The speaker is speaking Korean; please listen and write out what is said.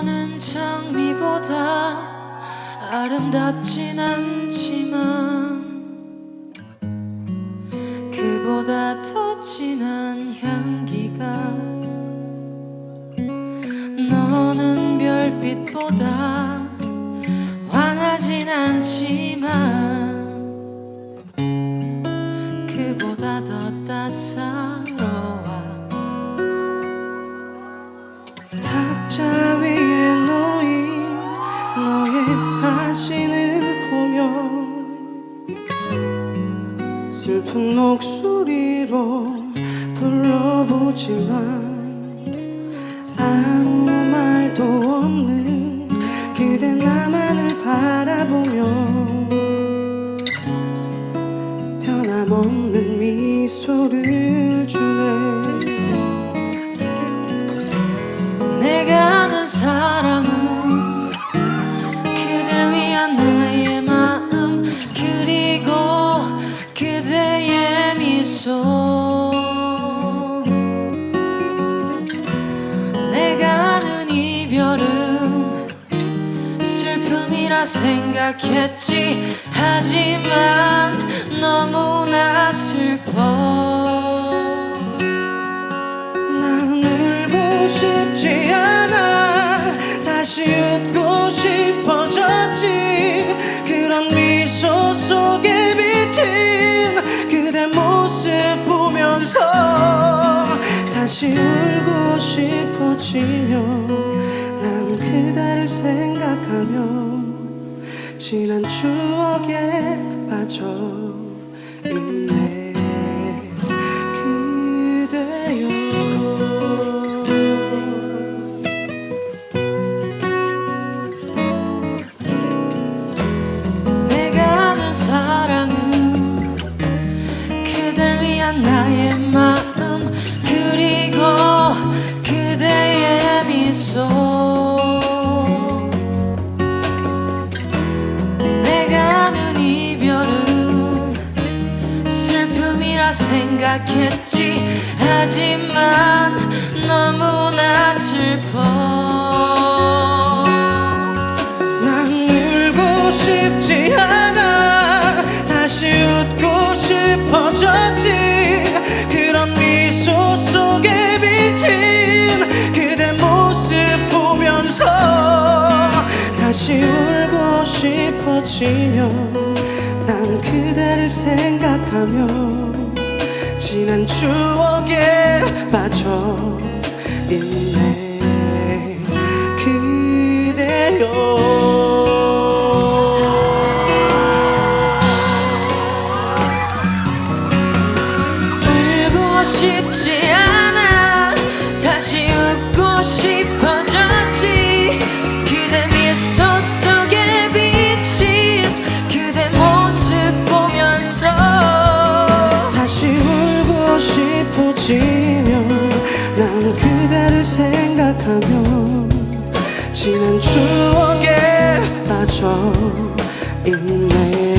너는 장미보다 아름답진 않지만 그보다 더 진한 향기가 너는 별빛보다 환하진 않지만 그보다 더 따사로 슬픈 목소리로 불러보지만 아무 말도 없는 그대 나만을 바라보며 변함없는 미소를 슬픔이라 생각했지. 하지만 너무나 슬퍼. 난 울고 싶지 않아. 다시 웃고 싶어졌지. 그런 미소 속에 비친 그대 모습 보면서 다시 울고 그대를 생각하며 지난 추억에 빠져 있네. 그대여. 내가 아는 사랑은 그댈 위한 나의 마 생각했지. 하지만 너무나 슬퍼. 난 울고 싶지 않아. 다시 웃고 싶어졌지. 그런 미소 속에 비친 그대 모습 보면서 다시 울고 싶어지며 난 그대를 생각하며 지난 추억에 빠져 그대를 생각하며 지난 추억에 빠져 있네